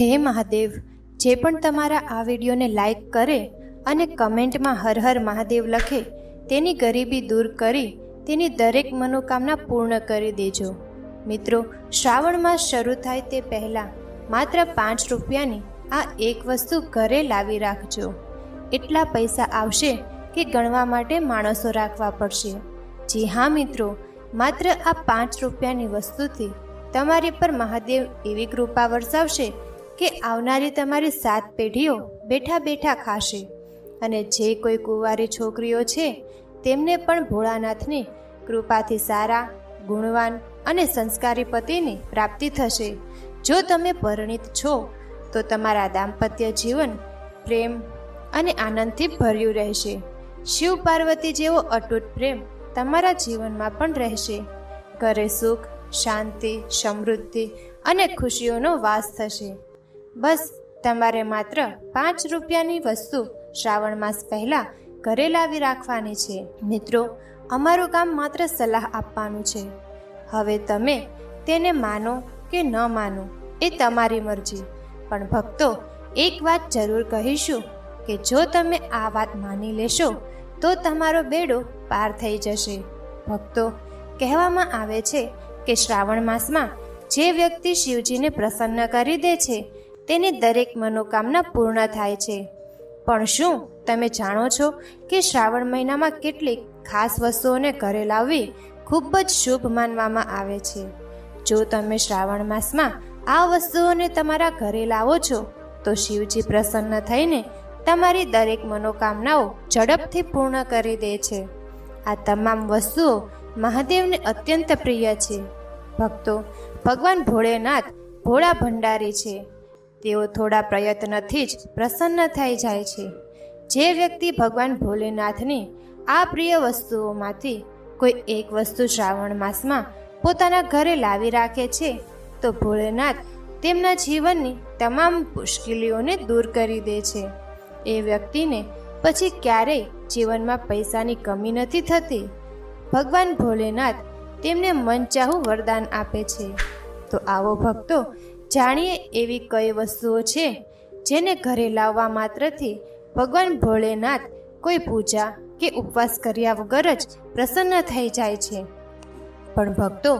હે મહાદેવ, જે પણ તમારા આ વિડીયોને લાઈક કરે અને કમેન્ટમાં હર હર મહાદેવ લખે, તેની ગરીબી દૂર કરી, તેની દરેક મનોકામના પૂર્ણ કરી દેજો. મિત્રો, શ્રાવણ માસ શરૂ થાય તે પહેલાં માત્ર પાંચ રૂપિયાની આ એક વસ્તુ ઘરે લાવી રાખજો. એટલા પૈસા આવશે કે ગણવા માટે માણસો રાખવા પડશે. જી હા, મિત્રો, માત્ર આ પાંચ રૂપિયાની વસ્તુથી તમારી પર મહાદેવ એવી કૃપા વરસાવશે કે આવનારી તમારી સાત પેઢીઓ બેઠા બેઠા ખાશે. અને જે કોઈ કુંવારી છોકરીઓ છે, તેમને પણ ભોળાનાથની કૃપાથી સારા, ગુણવાન અને સંસ્કારી પતિની પ્રાપ્તિ થશે. જો તમે પરિણિત છો, તો તમારા દાંપત્ય જીવન પ્રેમ અને આનંદથી ભર્યું રહેશે. શિવ પાર્વતી જેવો અટૂટ પ્રેમ તમારા જીવનમાં પણ રહેશે. ઘરે સુખ, શાંતિ, સમૃદ્ધિ અને ખુશીઓનો વાસ થશે. બસ, તમારે માત્ર પાંચ રૂપિયાની વસ્તુ શ્રાવણ માસ પહેલાં ઘરે લાવી રાખવાની છે. મિત્રો, અમારું કામ માત્ર સલાહ આપવાનું છે. હવે તમે તેને માનો કે ન માનો, એ તમારી મરજી. પણ ભક્તો, એક વાત જરૂર કહીશું કે જો તમે આ વાત માની લેશો, તો તમારો બેડો પાર થઈ જશે. ભક્તો, કહેવામાં આવે છે કે શ્રાવણ માસમાં જે વ્યક્તિ શિવજીને પ્રસન્ન કરી દે છે તેની દરેક મનોકામના પૂર્ણ થાય છે. પણ શું તમે જાણો છો કે શ્રાવણ મહિનામાં કેટલીક ખાસ વસ્તુઓને ઘરે લાવવી ખૂબ જ શુભ માનવામાં આવે છે? જો તમે શ્રાવણ માસમાં આ વસ્તુઓને તમારા ઘરે લાવો છો, તો શિવજી પ્રસન્ન થઈને તમારી દરેક મનોકામનાઓ ઝડપથી પૂર્ણ કરી દે છે. આ તમામ વસ્તુઓ મહાદેવને અત્યંત પ્રિય છે. ભક્તો, ભગવાન ભોળેનાથ ભોળા ભંડારી છે. તેઓ થોડા પ્રયત્નથી જ પ્રસન્ન થઈ જાય છે. જે વ્યક્તિ ભગવાન ભોલેનાથની આ પ્રિય વસ્તુઓમાંથી કોઈ એક વસ્તુ શ્રાવણ માસમાં પોતાના ઘરે લાવી રાખે છે, તો ભોલેનાથ તેમના જીવનની તમામ મુશ્કેલીઓને દૂર કરી દે છે. એ વ્યક્તિને પછી ક્યારેય જીવનમાં પૈસાની કમી નથી થતી. ભગવાન ભોલેનાથ તેમને મનચાહું વરદાન આપે છે. તો આવો ભક્તો જાણીએ એવી કઈ વસ્તુઓ છે જેને ઘરે લાવવા માત્રથી ભગવાન ભોળેનાથ કોઈ પૂજા કે ઉપવાસ કર્યા વગર જ પ્રસન્ન થઈ જાય છે. પણ ભક્તો,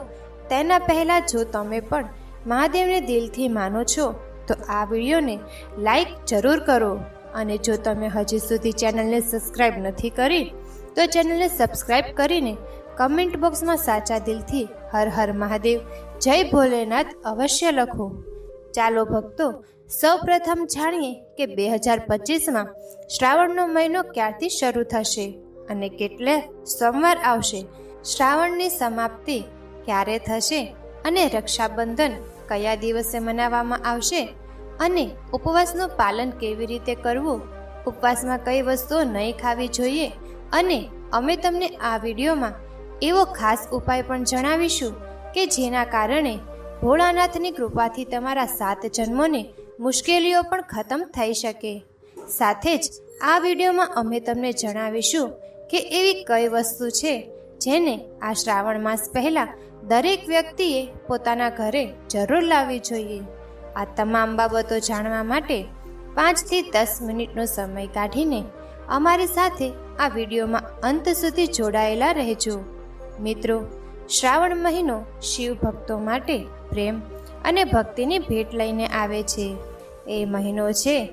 તેના પહેલાં જો તમે પણ મહાદેવને દિલથી માનો છો, તો આ વિડીયોને લાઈક જરૂર કરો અને જો તમે હજી સુધી ચેનલને સબસ્ક્રાઈબ નથી કરી, તો ચેનલને સબસ્ક્રાઈબ કરીને કમેન્ટ બોક્સમાં સાચા દિલથી હર હર મહાદેવ જય ભોલેનાથ અવશ્ય લખો. ચાલો ભક્તો સૌ પ્રથમ જાણીએ કે બે હજાર પચીસમાં શ્રાવણનો મહિનો ક્યારથી શરૂ થશે અને કેટલે સોમવાર આવશે, શ્રાવણની સમાપ્તિ ક્યારે થશે અને રક્ષાબંધન કયા દિવસે મનાવવામાં આવશે અને ઉપવાસનું પાલન કેવી રીતે કરવું, ઉપવાસમાં કઈ વસ્તુઓ નહીં ખાવી જોઈએ અને અમે તમને આ વિડીયોમાં એવો ખાસ ઉપાય પણ જણાવીશું કે જેના કારણે ભોળાનાથની કૃપાથી તમારા સાત જન્મોને મુશ્કેલીઓ પણ ખતમ થઈ શકે. સાથે જ આ વિડીયોમાં અમે તમને જણાવીશું કે એવી કઈ વસ્તુ છે જેને આ શ્રાવણ માસ પહેલાં દરેક વ્યક્તિએ પોતાના ઘરે જરૂર લાવવી જોઈએ. આ તમામ બાબતો જાણવા માટે પાંચથી દસ મિનિટનો સમય કાઢીને અમારી સાથે આ વિડીયોમાં અંત સુધી જોડાયેલા રહેજો. મિત્રો શ્રાવણ મહિનો શિવ ભક્તો માટે પ્રેમ અને ભક્તિની ભેટ લઈને આવે છે. એ મહિનો છે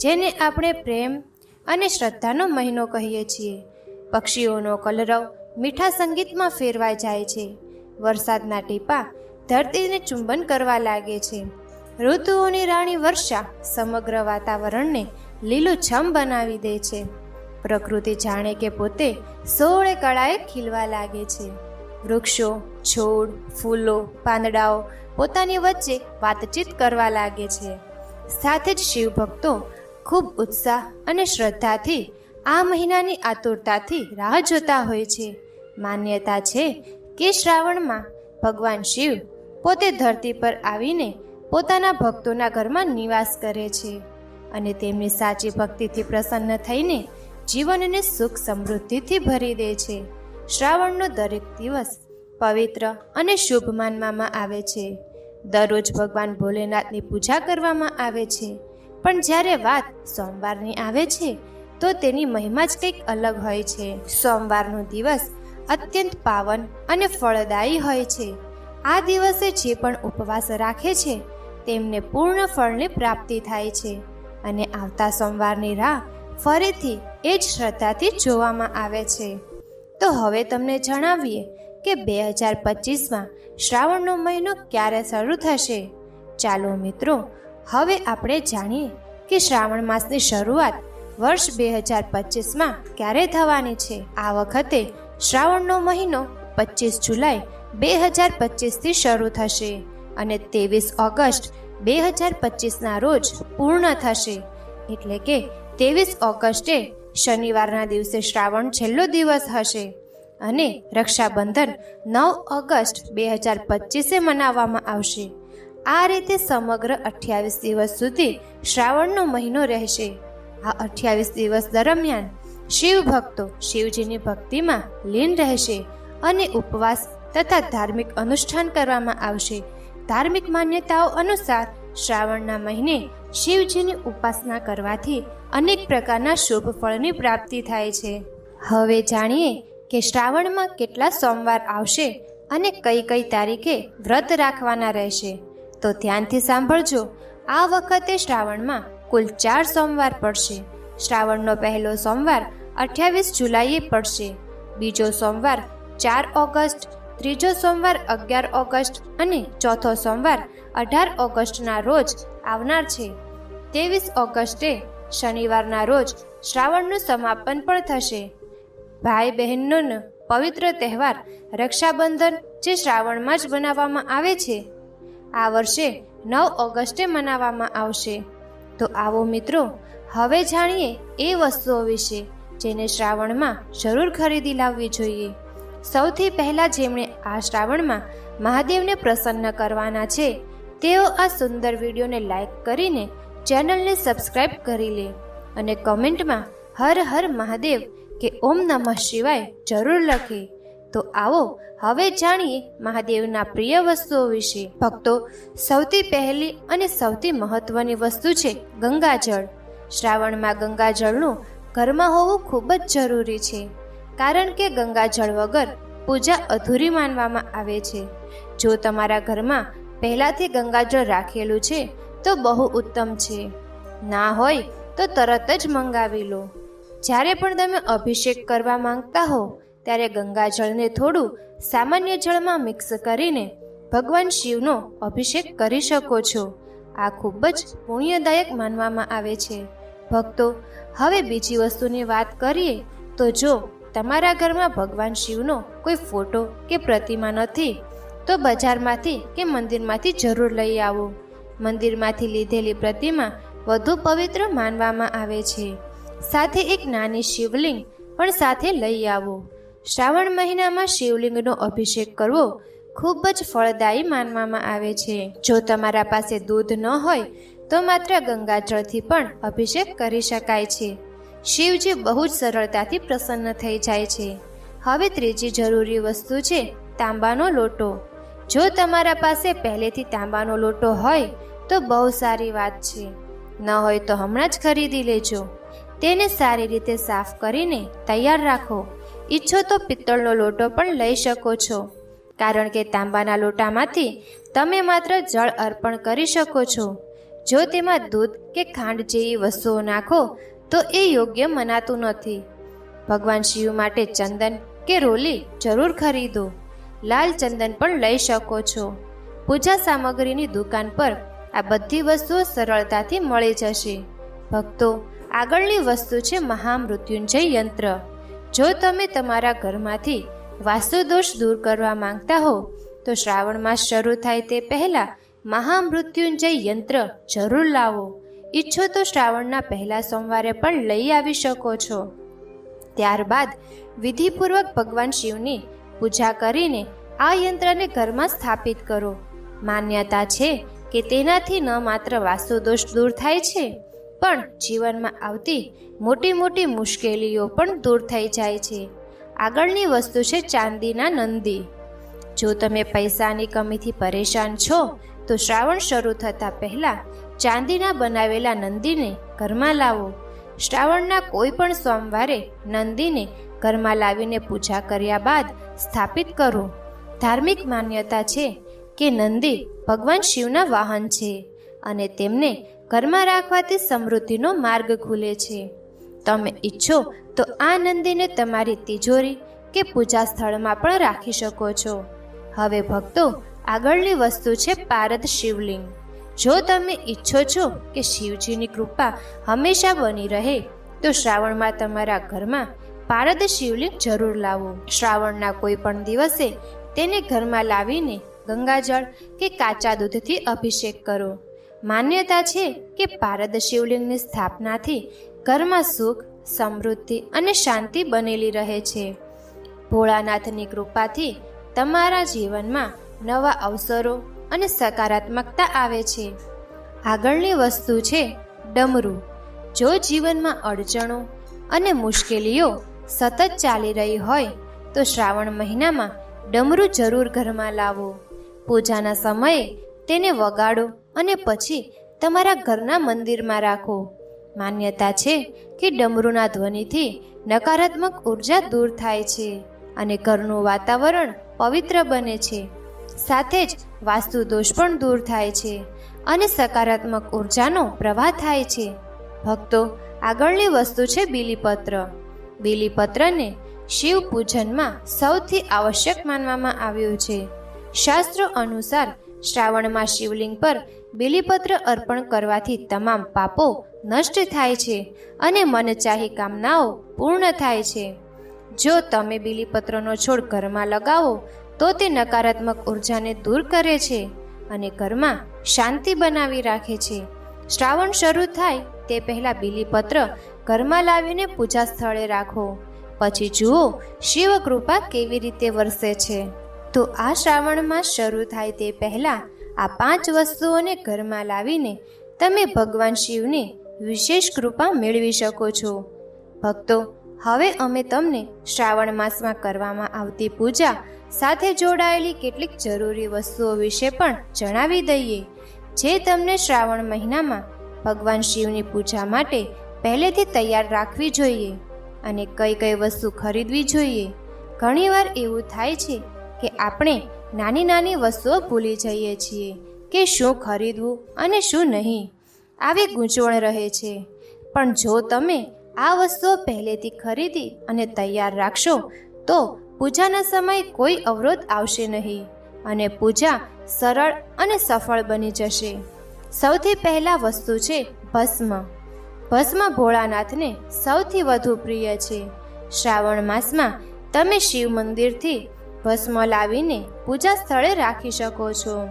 જેને આપણે પ્રેમ અને શ્રદ્ધાનો મહિનો કહીએ છીએ. પક્ષીઓનો કલરવ મીઠા સંગીતમાં ફેરવાઈ જાય છે. વરસાદના ટીપા ધરતીને ચુંબન કરવા લાગે છે. ઋતુઓની રાણી વર્ષા સમગ્ર વાતાવરણને લીલુંછમ બનાવી દે છે. પ્રકૃતિ જાણે કે પોતે સોળે કળાએ ખીલવા લાગે છે. વૃક્ષો, છોડ, ફૂલો, પાંદડાઓ પોતાની વચ્ચે વાતચીત કરવા લાગે છે. સાથે જ શિવભક્તો ખૂબ ઉત્સાહ અને શ્રદ્ધાથી આ મહિનાની આતુરતાથી રાહ જોતા હોય છે. માન્યતા છે કે શ્રાવણમાં ભગવાન શિવ પોતે ધરતી પર આવીને પોતાના ભક્તોના ઘરમાં નિવાસ કરે છે અને તેમની સાચી ભક્તિથી પ્રસન્ન થઈને જીવનને સુખ સમૃદ્ધિથી ભરી દે છે. શ્રાવણનો દરેક દિવસ પવિત્ર અને શુભ માનવામાં આવે છે. દરરોજ ભગવાન ભોલેનાથની પૂજા કરવામાં આવે છે. પણ જ્યારે વાત સોમવારની આવે છે, તો તેની મહિમા જ કંઈક અલગ હોય છે. સોમવારનો દિવસ અત્યંત પાવન અને ફળદાયી હોય છે. આ દિવસે જે પણ ઉપવાસ રાખે છે, તેમને પૂર્ણ ફળની પ્રાપ્તિ થાય છે અને આવતા સોમવારની રાહ ફરીથી એ જ શ્રદ્ધાથી જોવામાં આવે છે. તો હવે તમને જણાવીએ કે બે હજાર પચીસમાં શ્રાવણનો મહિનો ક્યારે શરૂ થશે? ચાલો મિત્રો, હવે આપણે જાણીએ કે શ્રાવણ માસની શરૂઆત વર્ષ બે હજાર પચીસમાં ક્યારે થવાની છે. આ વખતે શ્રાવણનો મહિનો પચીસ જુલાઈ બે હજાર પચીસથી શરૂ થશે અને ત્રેવીસ ઓગસ્ટ બે હજાર પચીસના રોજ પૂર્ણ થશે. એટલે કે ત્રેવીસ ઓગસ્ટે શનિવારના દિવસે શ્રાવણ છેલ્લો દિવસ હશે અને રક્ષાબંધન નવ ઓગસ્ટ બે હજાર પચીસે મનાવવામાં આવશે. આ રીતે સમગ્ર અઠ્યાવીસ દિવસ સુધી શ્રાવણનો મહિનો રહેશે. આ અઠ્યાવીસ દિવસ દરમિયાન શિવ ભક્તો શિવજીની ભક્તિમાં લીન રહેશે અને ઉપવાસ તથા ધાર્મિક અનુષ્ઠાન કરવામાં આવશે. ધાર્મિક માન્યતાઓ અનુસાર શ્રાવણના મહિને શિવજીની ઉપાસના કરવાથી અનેક પ્રકારના શુભ ફળની પ્રાપ્તિ થાય છે. હવે જાણીએ કે શ્રાવણમાં કેટલા સોમવાર આવશે અને કઈ કઈ તારીખે વ્રત રાખવાના રહેશે. તો ધ્યાનથી સાંભળજો, આ વખતે શ્રાવણમાં કુલ ચાર સોમવાર પડશે. શ્રાવણનો પહેલો સોમવાર અઠ્યાવીસ જુલાઈએ પડશે. બીજો સોમવાર ચાર ઓગસ્ટ, ત્રીજો સોમવાર અગિયાર ઓગસ્ટ અને ચોથો સોમવાર અઢાર ઓગસ્ટના રોજ આવનાર છે. ત્રેવીસ ઓગસ્ટે શનિવારના રોજ શ્રાવણનું સમાપન પણ થશે. ભાઈ બહેનનો પવિત્ર તહેવાર રક્ષાબંધન જે શ્રાવણમાં જ બનાવવામાં આવે છે, આ વર્ષે નવ ઓગસ્ટે મનાવવામાં આવશે. તો આવો મિત્રો, હવે જાણીએ એ વસ્તુઓ વિશે જેને શ્રાવણમાં જરૂર ખરીદી લાવવી જોઈએ. સૌથી પહેલાં જેમણે આ શ્રાવણમાં મહાદેવને પ્રસન્ન કરવાના છે, તેઓ આ સુંદર વિડીયોને લાઈક કરીને ચેનલને સબસ્ક્રાઈબ કરી લે અને કમેન્ટમાં હર હર મહાદેવ કે ઓમ નમઃ શિવાય જરૂર લખે. તો આવો, હવે જાણીએ મહાદેવના પ્રિય વસ્તુઓ વિશે. ભક્તો, સૌથી પહેલી અને સૌથી મહત્વની વસ્તુ છે ગંગાજળ. શ્રાવણમાં ગંગાજળનું ઘરમાં હોવું ખૂબ જ જરૂરી છે, કારણ કે ગંગાજળ વગર પૂજા અધૂરી માનવામાં આવે છે. જો તમારા ઘરમાં પહેલાંથી ગંગાજળ રાખેલું છે તો બહુ ઉત્તમ છે. ના હોય તો તરત જ મંગાવી લો. જ્યારે પણ તમે અભિષેક કરવા માંગતા હો, ત્યારે ગંગાજળને થોડું સામાન્ય જળમાં મિક્સ કરીને ભગવાન શિવનો અભિષેક કરી શકો છો. આ ખૂબ જ પુણ્યદાયક માનવામાં આવે છે. ભક્તો, હવે બીજી વસ્તુની વાત કરીએ તો જો તમારા ઘરમાં ભગવાન શિવનો કોઈ ફોટો કે પ્રતિમા નથી, તો બજારમાંથી કે મંદિરમાંથી જરૂર લઈ આવો. મંદિરમાંથી લીધેલી પ્રતિમા વધુ પવિત્ર માનવામાં આવે છે. સાથે એક નાની શિવલિંગ પણ સાથે લઈ આવો. શ્રાવણ મહિનામાં શિવલિંગનો અભિષેક કરવો ખૂબ જ ફળદાયી માનવામાં આવે છે. જો તમારા પાસે દૂધ ન હોય, તો માત્ર ગંગાજળથી પણ અભિષેક કરી શકાય છે. શિવજી બહુ જ સરળતાથી પ્રસન્ન થઈ જાય છે. હવે ત્રીજી જરૂરી વસ્તુ છે, તાંબાનો લોટો. જો તમારા પાસે પહેલેથી તાંબાનો લોટો હોય, તો બહુ સારી વાત છે. ન હોય તો હમણાં જ ખરીદી લેજો. તેને સારી રીતે સાફ કરીને તૈયાર રાખો. ઈચ્છો તો પિત્તળનો લોટો પણ લઈ શકો છો. કારણ કે તાંબાના લોટામાંથી તમે માત્ર જળ અર્પણ કરી શકો છો. જો તેમાં દૂધ કે ખાંડ જેવી વસ્તુઓ નાખો, તો એ યોગ્ય મનાતું નથી. ભગવાન શિવ માટે ચંદન કે રોલી જરૂર ખરીદો. લાલ ચંદન પણ લઈ શકો છો. પૂજા સામગ્રીની દુકાન પર આ બધી વસ્તુઓ સરળતાથી મળી જશે. ભક્તો, આગળની વસ્તુ છે મહામૃત્યુંજય યંત્ર. જો તમે તમારા ઘરમાંથી વાસ્તુદોષ દૂર કરવા માંગતા હો, તો શ્રાવણ માસ શરૂ થાય તે પહેલાં મહામૃત્યુંજય યંત્ર જરૂર લાવો. ઈચ્છો તો શ્રાવણના પહેલા સોમવારે પણ લઈ આવી શકો છો. ત્યારબાદ વિધિપૂર્વક ભગવાન શિવની પૂજા કરીને આ યંત્રને ઘરમાં સ્થાપિત કરો. માન્યતા છે કે તેનાથી ન માત્ર વાસ્તુદોષ દૂર થાય છે, પણ જીવનમાં આવતી મોટી મોટી મુશ્કેલીઓ પણ દૂર થઈ જાય છે. આગળની વસ્તુ છે ચાંદીના નંદી. જો તમે પૈસાની કમીથી પરેશાન છો, તો શ્રાવણ શરૂ થતાં પહેલાં ચાંદીના બનાવેલા નંદીને ઘરમાં લાવો. શ્રાવણના કોઈ પણ સોમવારે નંદીને ઘરમાં લાવીને પૂજા કર્યા બાદ સ્થાપિત કરો. ધાર્મિક માન્યતા છે કે નંદી ભગવાન શિવના વાહન છે અને તેમને ઘરમાં રાખવાથી સમૃદ્ધિનો માર્ગ ખુલે છે. તમે ઈચ્છો તો આ નંદીને તમારી તિજોરી કે પૂજા સ્થળમાં પણ રાખી શકો છો. હવે ભક્તો, આગળની વસ્તુ છે પારદ શિવલિંગ. જો તમે ઈચ્છો છો કે શિવજીની કૃપા હંમેશા બની રહે, તો શ્રાવણમાં તમારા ઘરમાં પારદ શિવલિંગ જરૂર લાવો. શ્રાવણના કોઈ પણ દિવસે તેને ઘરમાં લાવીને ગંગાજળ કે કાચા દૂધથી અભિષેક કરો. માન્યતા છે કે પારદ શિવલિંગની સ્થાપનાથી ઘરમાં સુખ, સમૃદ્ધિ અને શાંતિ બનેલી રહે છે. ભોળાનાથની કૃપાથી તમારા જીવનમાં નવા અવસરો અને સકારાત્મકતા આવે છે. આગળની વસ્તુ છે ડમરું. જો જીવનમાં અડચણો અને મુશ્કેલીઓ સતત ચાલી રહી હોય તો શ્રાવણ મહિનામાં ડમરું જરૂર ઘરમાં લાવો. પૂજાના સમયે તેને વગાડો અને પછી તમારા ઘરના મંદિરમાં રાખો. માન્યતા છે કે ડમરુના ધ્વનિથી નકારાત્મક ઊર્જા દૂર થાય છે અને ઘરનું વાતાવરણ પવિત્ર બને છે. સાથે જ વાસ્તુ દોષ પણ દૂર થાય છે અને સકારાત્મક ઉર્જાનો પ્રવાહ થાય છે. ભક્તો, આગળની વસ્તુ છે બીલીપત્ર. બીલીપત્રને શિવ પૂજનમાં સૌથી આવશ્યક માનવામાં આવ્યું છે. શાસ્ત્રો અનુસાર શ્રાવણમાં શિવલિંગ પર બીલીપત્ર અર્પણ કરવાથી તમામ પાપો નષ્ટ થાય છે અને મનચાહી કામનાઓ પૂર્ણ થાય છે. જો તમે બીલીપત્રનો છોડ ઘરમાં લગાવો, તો તે નકારાત્મક ઉર્જાને દૂર કરે છે અને ઘરમાં શાંતિ બનાવી રાખે છે. શ્રાવણ શરૂ થાય તે પહેલાં બીલીપત્ર ઘરમાં લાવીને પૂજા સ્થળે રાખો. પછી જુઓ, શિવ કૃપા કેવી રીતે વરસે છે. તો આ શ્રાવણમાં શરૂ થાય તે પહેલાં આ પાંચ વસ્તુઓને ઘરમાં લાવીને તમે ભગવાન શિવની વિશેષ કૃપા મેળવી શકો છો. ભક્તો, હવે અમે તમને શ્રાવણ માસમાં કરવામાં આવતી પૂજા સાથે જોડાયેલી કેટલીક જરૂરી વસ્તુઓ વિશે પણ જણાવી દઈએ. જે તમને શ્રાવણ મહિનામાં ભગવાન શિવની પૂજા માટે પહેલેથી તૈયાર રાખવી જોઈએ અને કઈ કઈ વસ્તુ ખરીદવી જોઈએ. ઘણીવાર એવું થાય છે કે આપણે નાની નાની વસ્તુઓ ભૂલી જઈએ છીએ કે શું ખરીદવું અને શું નહીં. આવી ગૂંચવણ રહે છે. પણ જો તમે આ વસ્તુઓ પહેલેથી ખરીદી અને તૈયાર રાખશો, તો પૂજાના સમયે કોઈ અવરોધ આવશે નહીં અને પૂજા સરળ અને સફળ બની જશે. સૌથી પહેલાં વસ્તુ છે ભસ્મ. ભસ્મ ભોળાનાથને સૌથી વધુ પ્રિય છે. શ્રાવણ માસમાં તમે શિવ મંદિરથી ભસ્મ લાવીને પૂજા સ્થળે રાખી શકો છો.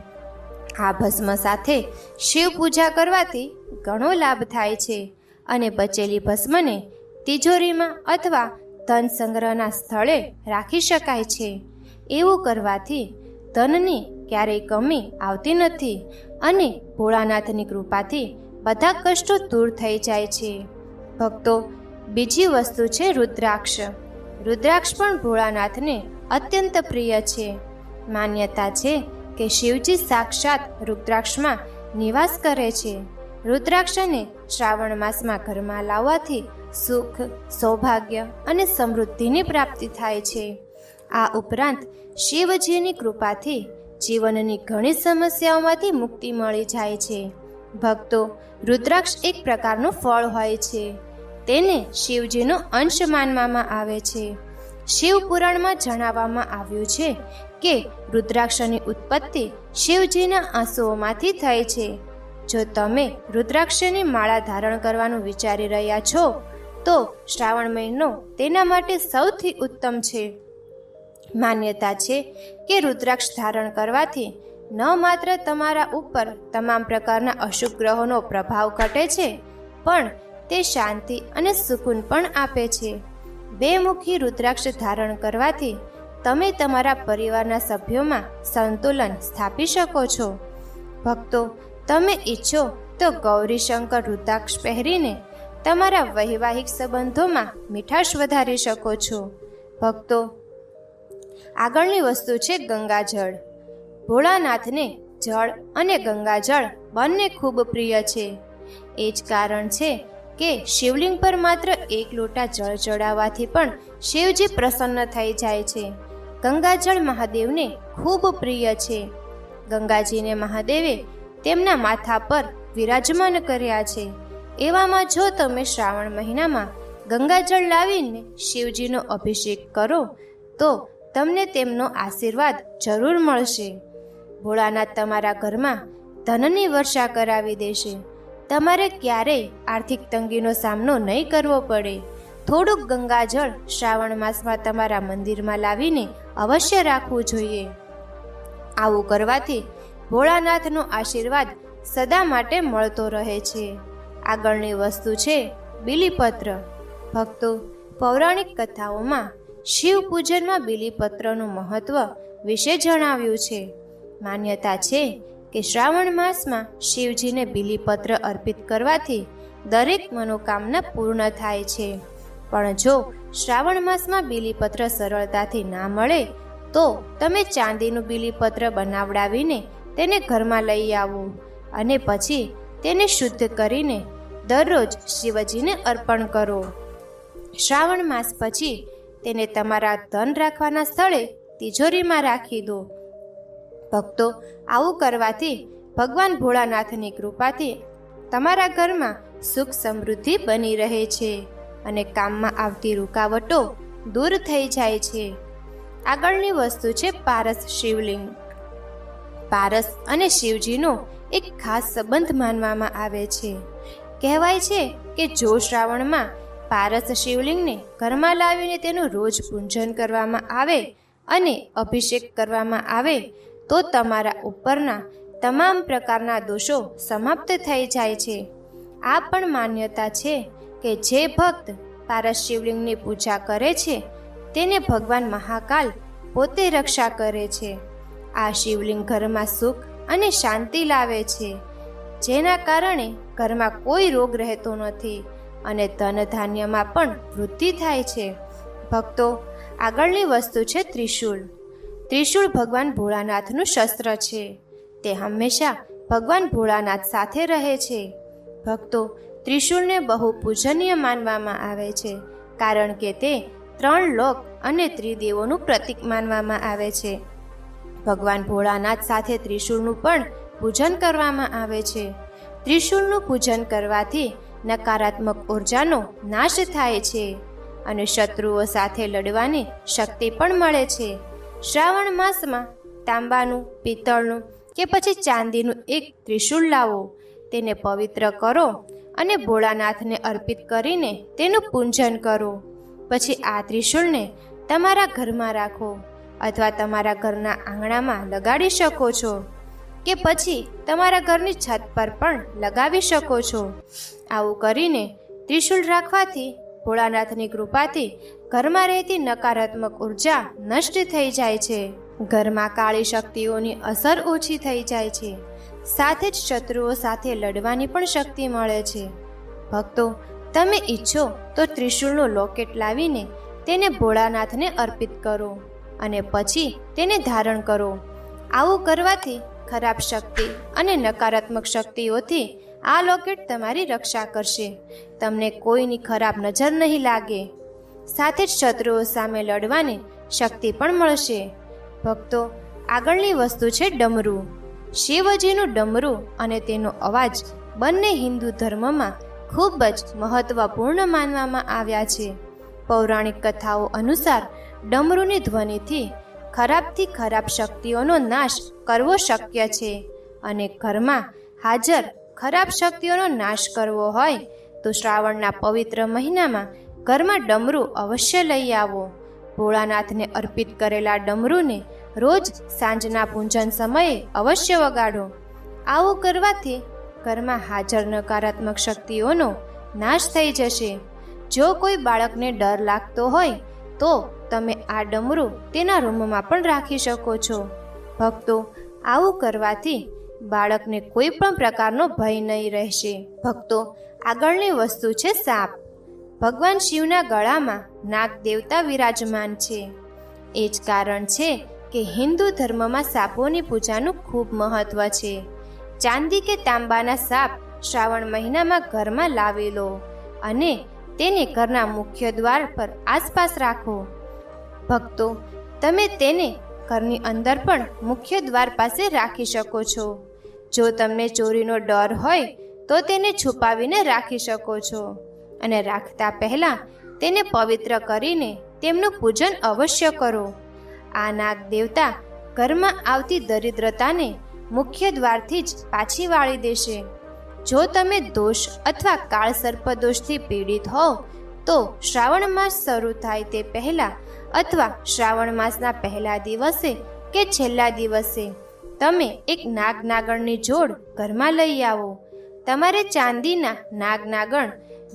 આ ભસ્મ સાથે શિવ પૂજા કરવાથી ઘણો લાભ થાય છે અને બચેલી ભસ્મને તિજોરીમાં અથવા ધન સંગ્રહના સ્થળે રાખી શકાય છે. એવું કરવાથી ધનની ક્યારેય કમી આવતી નથી અને ભોળાનાથની કૃપાથી બધા કષ્ટો દૂર થઈ જાય છે. ભક્તો, બીજી વસ્તુ છે રુદ્રાક્ષ. રુદ્રાક્ષ પણ ભોળાનાથને અત્યંત પ્રિય છે. માન્યતા છે કે શિવજી સાક્ષાત રુદ્રાક્ષમાં નિવાસ કરે છે. રુદ્રાક્ષને શ્રાવણ માસમાં ઘરમાં લાવવાથી સુખ, સૌભાગ્ય અને સમૃદ્ધિની પ્રાપ્તિ થાય છે. આ ઉપરાંત શિવજીની કૃપાથી જીવનની ઘણી સમસ્યાઓમાંથી મુક્તિ મળી જાય છે. ભક્તો, રુદ્રાક્ષ એક પ્રકારનું ફળ હોય છે. તેને શિવજીનો અંશ માનવામાં આવે છે. શિવ પુરાણમાં જણાવવામાં આવ્યું છે કે, રુદ્રાક્ષની ઉત્પત્તિ શિવજીના આંસુઓમાંથી થઈ છે. જો તમે રુદ્રાક્ષની માળા ધારણ કરવાનું વિચારી રહ્યા છો, તો શ્રાવણ મહિનો તેના માટે સૌથી ઉત્તમ છે. માન્યતા છે કે રુદ્રાક્ષ ધારણ કરવાથી ન માત્ર તમારા ઉપર તમામ પ્રકારના અશુભ ગ્રહોનો પ્રભાવ ઘટે છે, પણ તે શાંતિ અને સુકૂન પણ આપે છે. બે મુખી રુદ્રાક્ષ ધારણ કરવાથી તમે તમારા પરિવારના સભ્યોમાં સંતુલન સ્થાપી શકો છો. ભક્તો, તમે ઈચ્છો તો ગૌરીશંકર રુદ્રાક્ષ પહેરીને તમારા વૈવાહિક સંબંધોમાં મીઠાશ વધારી શકો છો. ભક્તો, આગળની વસ્તુ છે ગંગાજળ. ભોળાનાથને જળ અને ગંગાજળ બંને ખૂબ પ્રિય છે. એ જ કારણ છે કે શિવલિંગ પર માત્ર એક લોટા જળ ચડાવવાથી પણ શિવજી પ્રસન્ન થઈ જાય છે. ગંગાજળ મહાદેવને ખૂબ પ્રિય છે. ગંગાજીને મહાદેવે તેમના માથા પર વિરાજમાન કર્યા છે. એવામાં જો તમે શ્રાવણ મહિનામાં ગંગાજળ લાવીને શિવજીનો અભિષેક કરો, તો તમને તેમનો આશીર્વાદ જરૂર મળશે. ભોળાનાથ તમારા ઘરમાં ધનની વર્ષા કરાવી દેશે. તમારે ક્યારેય આર્થિક તંગીનો સામનો નહીં કરવો પડે. થોડુંક ગંગાજળ શ્રાવણ માસમાં તમારા મંદિરમાં લાવીને અવશ્ય રાખવું જોઈએ. આવું કરવાથી ભોળાનાથનો આશીર્વાદ સદા માટે મળતો રહે છે. આગળની વસ્તુ છે બીલીપત્ર. ભક્તો, પૌરાણિક કથાઓમાં શિવ પૂજનમાં બીલીપત્રનું મહત્વ વિશે જણાવ્યું છે. માન્યતા છે કે શ્રાવણ માસમાં શિવજીને બીલીપત્ર અર્પિત કરવાથી દરેક મનોકામના પૂર્ણ થાય છે. પણ જો શ્રાવણ માસમાં બીલીપત્ર સરળતાથી ના મળે, તો તમે ચાંદીનું બીલીપત્ર બનાવડાવીને તેને ઘરમાં લઈ આવો અને પછી તેને શુદ્ધ કરીને દરરોજ શિવજીને અર્પણ કરો. શ્રાવણ માસ પછી તેને તમારા ધન રાખવાના સ્થળે તિજોરીમાં રાખી દો ભક્તો આવું કરવાથી ભગવાન ભોળાનાથની કૃપાથી તમારા ઘરમાં સુખ સમૃદ્ધિ બની રહે છે અને કામમાં આવતી રૂકાવટો દૂર થઈ જાય છે. આગળની વસ્તુ છે પારસ શિવલિંગ. પારસ અને શિવજીનો એક ખાસ સંબંધ માનવામાં આવે છે. કહેવાય છે કે જો શ્રાવણમાં પારસ શિવલિંગને ઘરમાં લાવીને તેનું રોજ પૂજન કરવામાં આવે અને અભિષેક કરવામાં આવે તો તમારા ઉપરના તમામ પ્રકારના દોષો સમાપ્ત થઈ જાય છે. આ પણ માન્યતા છે કે જે ભક્ત પારસ શિવલિંગની પૂજા કરે છે, તેને ભગવાન મહાકાલ પોતે રક્ષા કરે છે. આ શિવલિંગ ઘરમાં સુખ અને શાંતિ લાવે છે. જેના કારણે ઘરમાં કોઈ રોગ રહેતો નથી અને ધન ધાન્યમાં પણ વૃદ્ધિ થાય છે. ભક્તો, આગળની વસ્તુ છે ત્રિશૂળ. ત્રિશૂળ ભગવાન ભોળાનાથનું શસ્ત્ર છે. તે હંમેશા ભગવાન ભોળાનાથ સાથે રહે છે. ભક્તો ત્રિશૂળને બહુ પૂજનીય માનવામાં આવે છે, કારણ કે તે ત્રણ લોક અને ત્રિદેવોનું પ્રતીક માનવામાં આવે છે. ભગવાન ભોળાનાથ સાથે ત્રિશૂળનું પણ પૂજન કરવામાં આવે છે. ત્રિશૂળનું પૂજન કરવાથી નકારાત્મક ઉર્જાનો નાશ થાય છે અને શત્રુઓ સાથે લડવાની શક્તિ પણ મળે છે. શ્રાવણ માસમાં તાંબાનું, પિત્તળનું કે પછી ચાંદીનું એક ત્રિશૂળ લાવો. તેને પવિત્ર કરો અને ભોળાનાથને અર્પિત કરીને તેનું પૂજન કરો. પછી આ ત્રિશૂળને તમારા ઘરમાં રાખો અથવા તમારા ઘરના આંગણામાં લગાડી શકો છો કે પછી તમારા ઘરની છત પર પણ લગાવી શકો છો. આવું કરીને ત્રિશૂળ રાખવાથી ભોળાનાથની કૃપાથી ઘરમાં રહેતી નકારાત્મક ઊર્જા નષ્ટ થઈ જાય છે. ઘરમાં કાળી શક્તિઓની અસર ઓછી થઈ જાય છે. સાથે જ શત્રુઓ સાથે લડવાની પણ શક્તિ મળે છે. ભક્તો, તમે ઈચ્છો તો ત્રિશૂળનો લોકેટ લાવીને તેને ભોળાનાથને અર્પિત કરો અને પછી તેને ધારણ કરો. આવું કરવાથી ખરાબ શક્તિ અને નકારાત્મક શક્તિઓથી આ લોકેટ તમારી રક્ષા કરશે. તમને કોઈની ખરાબ નજર નહીં લાગે. સાથે જ શત્રુઓ સામે લડવાની શક્તિ પણ મળશે. ભક્તો, આગળની વસ્તુ છે ડમરું. શિવજીનું ડમરું અને તેનો અવાજ બંને હિન્દુ ધર્મમાં ખૂબ જ મહત્વપૂર્ણ માનવામાં આવ્યા છે. પૌરાણિક કથાઓ અનુસાર ડમરુની ધ્વનિથી ખરાબથી ખરાબ શક્તિઓનો નાશ કરવો શક્ય છે અને ઘરમાં હાજર ખરાબ શક્તિઓનો નાશ કરવો હોય તો શ્રાવણના પવિત્ર મહિનામાં ઘરમાં ડમરું અવશ્ય લઈ આવો. ભોળાનાથને અર્પિત કરેલા ડમરુને રોજ સાંજના પૂંજન સમયે અવશ્ય વગાડો. આવું કરવાથી ઘરમાં હાજર નકારાત્મક શક્તિઓનો નાશ થઈ જશે. જો કોઈ બાળકને ડર લાગતો હોય, તો તમે આ ડમરું તેના રૂમમાં પણ રાખી શકો છો. ભક્તો, આવું કરવાથી બાળકને કોઈ પણ પ્રકારનો ભય નહીં રહેશે. ભક્તો, આગળની વસ્તુ છે સાપ. ભગવાન શિવના ગળામાં નાગ દેવતા વિરાજમાન છે. એ જ કારણ છે કે હિન્દુ ધર્મમાં સાપોની પૂજાનું ખૂબ મહત્વ છે. ચાંદી કે તાંબાના સાપ શ્રાવણ મહિનામાં ઘરમાં લાવી લો અને તેને ઘરના મુખ્ય દ્વાર પર આસપાસ રાખો. ભક્તો, તમે તેને ઘરની અંદર પણ મુખ્ય દ્વાર પાસે રાખી શકો છો. જો તમને ચોરીનો ડર હોય, તો તેને છુપાવીને રાખી શકો છો. અને રાખતા પહેલાં તેને પવિત્ર કરીને તેમનું પૂજન અવશ્ય કરો. આ નાગ દેવતા ઘરમાં આવતી દરિદ્રતાને મુખ્ય દ્વારથી જ પાછી વાળી દેશે. જો તમે દોષ અથવા કાળ સર્પદોષથી પીડિત હોવ, તો શ્રાવણ માસ શરૂ થાય તે પહેલાં અથવા શ્રાવણ માસના પહેલા દિવસે કે છેલ્લા દિવસે તમે એક નાગ નાગણની જોડ ઘરમાં લઈ આવો. તમારે ચાંદીના નાગ નાગણ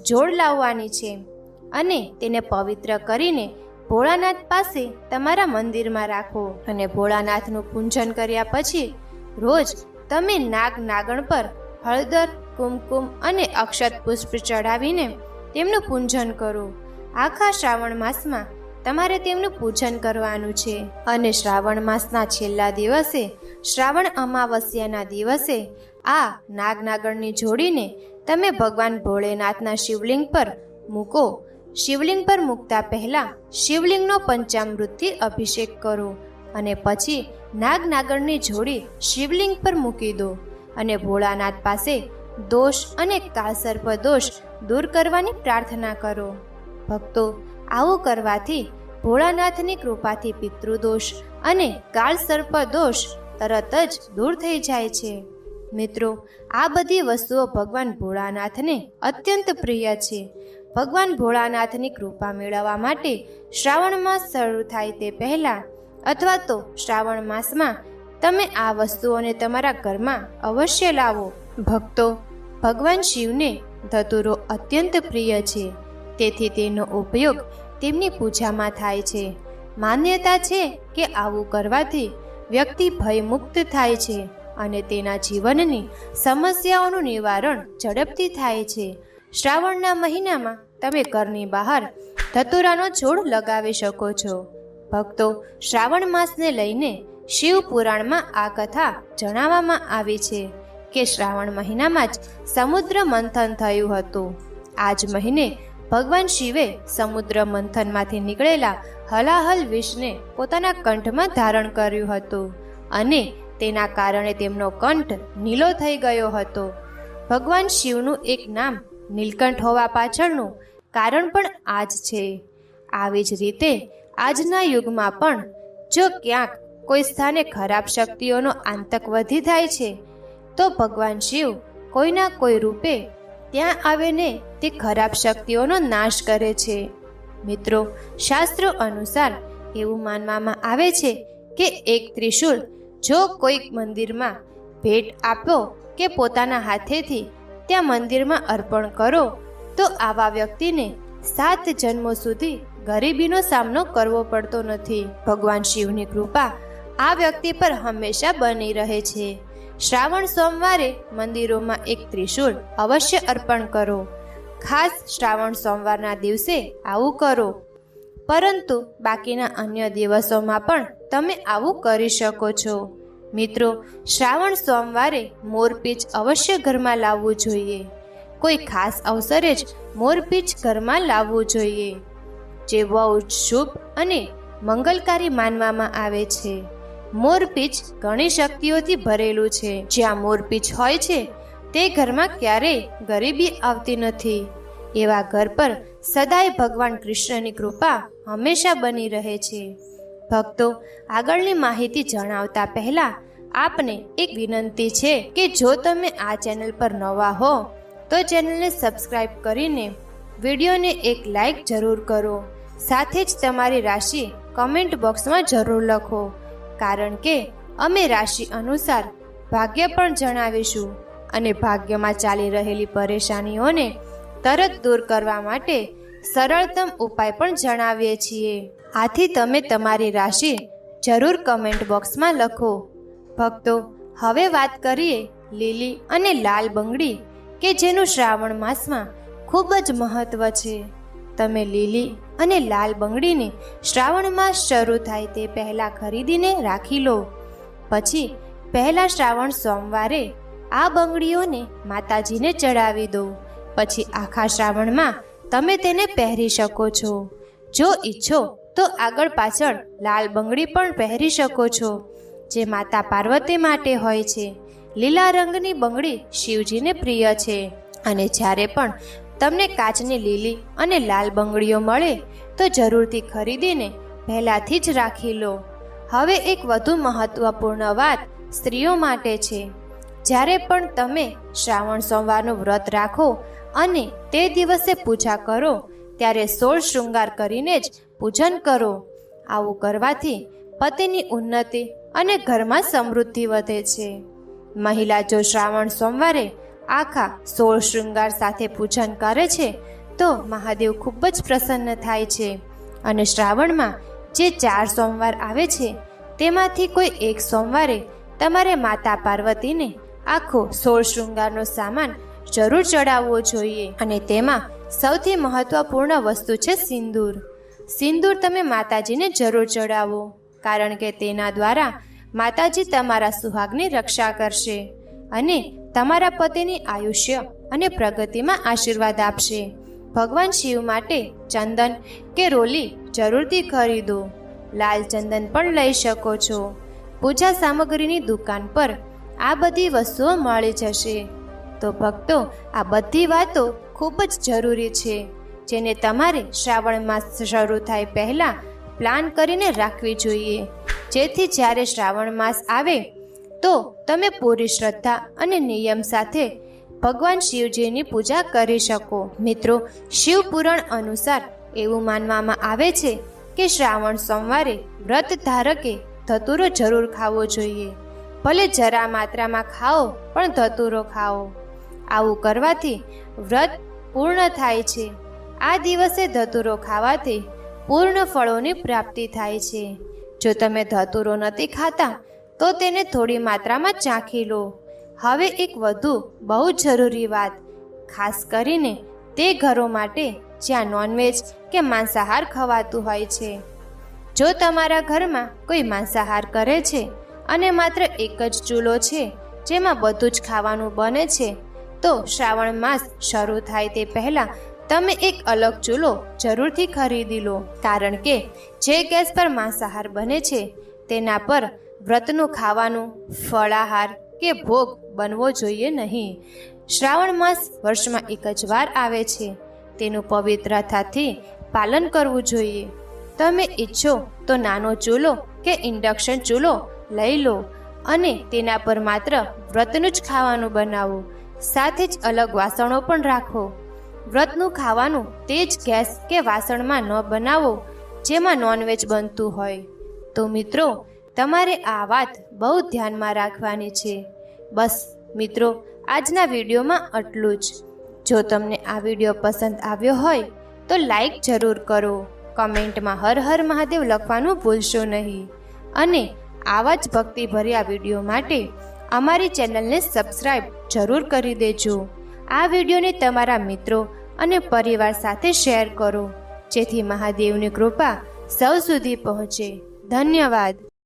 જોડ લાવવાની છે અને તેને પવિત્ર કરીને ભોળાનાથ પાસે તમારા મંદિરમાં રાખો. અને ભોળાનાથનું પૂજન કર્યા પછી રોજ તમે નાગ નાગણ પર હળદર, કુમકુમ અને અક્ષત પુષ્પ ચઢાવીને તેમનું પૂજન કરો. આખા શ્રાવણ માસમાં તમારે તેમનું પૂજન કરવાનું છે. અને શ્રાવણ માસના છેલ્લા દિવસે, શ્રાવણ અમાવસ્યાના દિવસે આ નાગનાગણની જોડીને તમે ભગવાન ભોળેનાથના શિવલિંગ પર મૂકો. શિવલિંગ પર મૂકતા પહેલાં શિવલિંગનો પંચામૃતથી અભિષેક કરો અને પછી નાગ નાગણની જોડી શિવલિંગ પર મૂકી દો અને ભોળાનાથ પાસે દોષ અને કાળસર્પ દોષ દૂર કરવાની પ્રાર્થના કરો. ભક્તો, આવું કરવાથી ભોળાનાથની કૃપાથી પિતૃદોષ અને કાળસર્પ દોષ તરત જ દૂર થઈ જાય છે. મિત્રો, આ બધી વસ્તુઓ ભગવાન ભોળાનાથને અત્યંત પ્રિય છે. ભગવાન ભોળાનાથની કૃપા મેળવવા માટે શ્રાવણ માસ શરૂ થાય તે પહેલાં અથવા તો શ્રાવણ માસમાં તમે આ વસ્તુઓને તમારા ઘરમાં અવશ્ય લાવો. ભક્તો, ભગવાન શિવને ધતુરો અત્યંત પ્રિય છે. તેથી તેનો ઉપયોગ તેમની પૂજામાં થાય છે. માન્યતા છે કે આવું કરવાથી વ્યક્તિ ભયમુક્ત થાય છે. અને તેના જીવનની સમસ્યાઓનું નિવારણ ઝડપથી થાય છે. શ્રાવણના મહિનામાં તમે ઘરની બહાર ધતુરાનો છોડ લગાવી શકો છો. ભક્તો શ્રાવણ માસને લઈને શિવ પુરાણમાં આ કથા જણાવવામાં આવી છે કે શ્રાવણ મહિનામાં જ સમુદ્ર મંથન થયું હતું. આ જ મહિને ભગવાન શિવે સમુદ્ર મંથનમાંથી નીકળેલા હલાહલ વિષને પોતાના કંઠમાં ધારણ કર્યું હતું અને તેના કારણે તેમનો કંઠ નીલો થઈ ગયો હતો. ભગવાન શિવનું એક નામ નીલકંઠ હોવા પાછળનું કારણ પણ આ જ છે. આવી જ રીતે આજના યુગમાં પણ જો ક્યાંક કોઈ સ્થાને ખરાબ શક્તિઓનો આંતક વધી થાય છે, તો ભગવાન શિવ કોઈના કોઈ રૂપે ત્યાં આવીને તે ખરાબ શક્તિઓનો નાશ કરે છે. મિત્રો, શાસ્ત્રો અનુસાર એવું માનવામાં આવે છે કે એક ત્રિશૂળ જો કોઈક મંદિરમાં ભેટ આપો કે પોતાના હાથેથી ત્યાં મંદિરમાં અર્પણ કરો, તો આવા વ્યક્તિને સાત જન્મો સુધી ગરીબીનો સામનો કરવો પડતો નથી. ભગવાન શિવની કૃપા આ વ્યક્તિ પર હંમેશા બની રહે છે. શ્રાવણ સોમવારે મંદિરોમાં એક ત્રિશુળ અવશ્ય અર્પણ કરો. ખાસ શ્રાવણ સોમવારના દિવસે આવું કરો. પરંતુ બાકીના અન્ય દિવસોમાં પણ તમે આવું કરી શકો છો. મિત્રો, શ્રાવણ સોમવારે મોરપીચ અવશ્ય ઘરમાં લાવવું જોઈએ. કોઈ ખાસ અવસરે જ મોરપીચ ઘરમાં લાવવું જોઈએ, જે બહુ શુભ અને મંગલકારી માનવામાં આવે છે. મોરપીચ ઘણી શક્તિઓથી ભરેલું છે. જ્યાં મોરપીચ હોય છે, તે ઘરમાં ક્યારેય ગરીબી આવતી નથી. એવા ઘર પર સદાય ભગવાન કૃષ્ણની કૃપા હંમેશા બની રહે છે. ભક્તો, આગળની માહિતી જણાવતા પહેલા આપને એક વિનંતી છે કે જો તમે આ ચેનલ પર નવા હો, તો ચેનલને સબસ્ક્રાઈબ કરીને વિડીયોને એક લાઈક જરૂર કરો. સાથે જ તમારી રાશિ કમેન્ટ બોક્સમાં જરૂર લખો, કારણ કે અમે રાશિ અનુસાર ભાગ્ય પણ જણાવીશું અને ભાગ્યમાં ચાલી રહેલી પરેશાનીઓને તરત દૂર કરવા માટે સરળતમ ઉપાય પણ જણાવીએ છીએ. આથી તમે તમારી રાશિ જરૂર કમેન્ટ બોક્સમાં લખો. ભક્તો, હવે વાત કરીએ લીલી અને લાલ બંગડી, કે જેનું શ્રાવણ માસમાં ખૂબ જ મહત્વ છે. તમે લીલી અને લાલ બંગડીને શ્રાવણ માસ શરૂ થાય તે પહેલાં ખરીદીને રાખી લો. પછી પહેલા શ્રાવણ સોમવારે આ બંગડીઓને માતાજીને ચડાવી દો. પછી આખા શ્રાવણમાં તમે તેને પહેરી શકો છો. જો ઈચ્છો તો આગળ પાછળ લાલ બંગડી પણ પહેરી શકો છો, જે માતા પાર્વતી માટે હોય છે. લીલા રંગની બંગડી શિવજીને પ્રિય છે અને જ્યારે પણ તમને કાચની લીલી અને લાલ બંગડીઓ મળે, તો જરૂરથી ખરીદીને પહેલાંથી જ રાખી લો. હવે એક વધુ મહત્વપૂર્ણ વાત સ્ત્રીઓ માટે છે. જ્યારે પણ તમે શ્રાવણ સોમવારનું વ્રત રાખો અને તે દિવસે પૂજા કરો, ત્યારે સોળ શૃંગાર કરીને જ પૂજન કરો. આવું કરવાથી પતિની ઉન્નતિ અને ઘરમાં સમૃદ્ધિ વધે છે. મહિલા જો શ્રાવણ સોમવારે આખા સોળ શૃંગાર સાથે પૂજન કરે છે, તો મહાદેવ ખૂબ જ પ્રસન્ન થાય છે. અને શ્રાવણમાં જે ચાર સોમવાર આવે છે, તેમાંથી કોઈ એક સોમવારે તમારે માતા પાર્વતીને આખો સોળ શૃંગારનો સામાન જરૂર ચડાવવો જોઈએ. અને તેમાં સૌથી મહત્વપૂર્ણ વસ્તુ છે સિંદૂર. સિંદૂર તમે માતાજીને જરૂર ચડાવો, કારણ કે તેના દ્વારા માતાજી તમારા સુહાગની રક્ષા કરશે અને તમારા પતિની આયુષ્ય અને પ્રગતિમાં આશીર્વાદ આપશે. ભગવાન શિવ માટે ચંદન કે રોલી જરૂરથી ખરીદો. લાલ ચંદન પણ લઈ શકો છો. પૂજા સામગ્રીની દુકાન પર આ બધી વસ્તુઓ મળી જશે. તો ભક્તો, આ બધી વાતો ખૂબ જ જરૂરી છે, જેને તમારે શ્રાવણ માસ શરૂ થાય પહેલાં પ્લાન કરીને રાખવી જોઈએ. જેથી જ્યારે શ્રાવણ માસ આવે, તો તમે પૂરી શ્રદ્ધા અને નિયમ સાથે ભગવાન શિવજીની પૂજા કરી શકો. મિત્રો, શિવ પુરાણ અનુસાર એવું માનવામાં આવે છે કે શ્રાવણ સોમવારે વ્રત ધારકે ધતુરો જરૂર ખાવો જોઈએ. ભલે જરા માત્રામાં ખાઓ, પણ ધતુરો ખાઓ. આવું કરવાથી વ્રત પૂર્ણ થાય છે. આ દિવસે ધતુરો ખાવાથી પૂર્ણ ફળોની પ્રાપ્તિ થાય છે. જો તમે ધતુરો નથી ખાતા, તો તેને થોડી માત્રામાં ચાખી લો. હવે એક વધુ બહુ જરૂરી વાત, ખાસ કરીને તે ઘરો માટે જ્યાં નોનવેજ કે માંસાહાર ખવાતું હોય છે. જો તમારા ઘરમાં કોઈ માંસાહાર કરે છે અને માત્ર એક જ ચૂલો છે, જેમાં બધું જ ખાવાનું બને છે તો શ્રાવણ માસ શરૂ થાય તે પહેલાં તમે એક અલગ ચૂલો જરૂરથી ખરીદી લો. કારણ કે જે ગેસ પર માંસાહાર બને છે, તેના પર વ્રતનું ખાવાનું, ફળાહાર કે ભોગ બનવો જોઈએ નહીં. શ્રાવણ માસ વર્ષમાં એક જ વાર આવે છે. તેનું પવિત્રતાથી પાલન કરવું જોઈએ. તમે ઈચ્છો તો નાનો ચૂલો કે ઇન્ડક્શન ચૂલો લઈ લો અને તેના પર માત્ર વ્રતનું જ ખાવાનું બનાવો. સાથે જ અલગ વાસણો પણ રાખો. વ્રતનું ખાવાનું તે જ ગેસ કે વાસણમાં ન બનાવો, જેમાં નોનવેજ બનતું હોય. તો મિત્રો, તમારે આ વાત બહુ ધ્યાનમાં રાખવાની છે. બસ, મિત્રો, આજના વિડીયોમાં આટલું જ. જો તમને આ વીડિયો પસંદ આવ્યો હોય, તો લાઈક જરૂર કરો. કમેન્ટમાં હર હર મહાદેવ લખવાનું ભૂલશો નહીં. અને આવા જ ભક્તિભર્યા વીડિયો માટે અમારી ચેનલને સબસ્ક્રાઈબ જરૂર કરી દેજો. આ વિડીયોને તમારા મિત્રો અને પરિવાર સાથે શેર કરો. જેથી મહાદેવની કૃપા સૌ સુધી પહોંચે. ધન્યવાદ.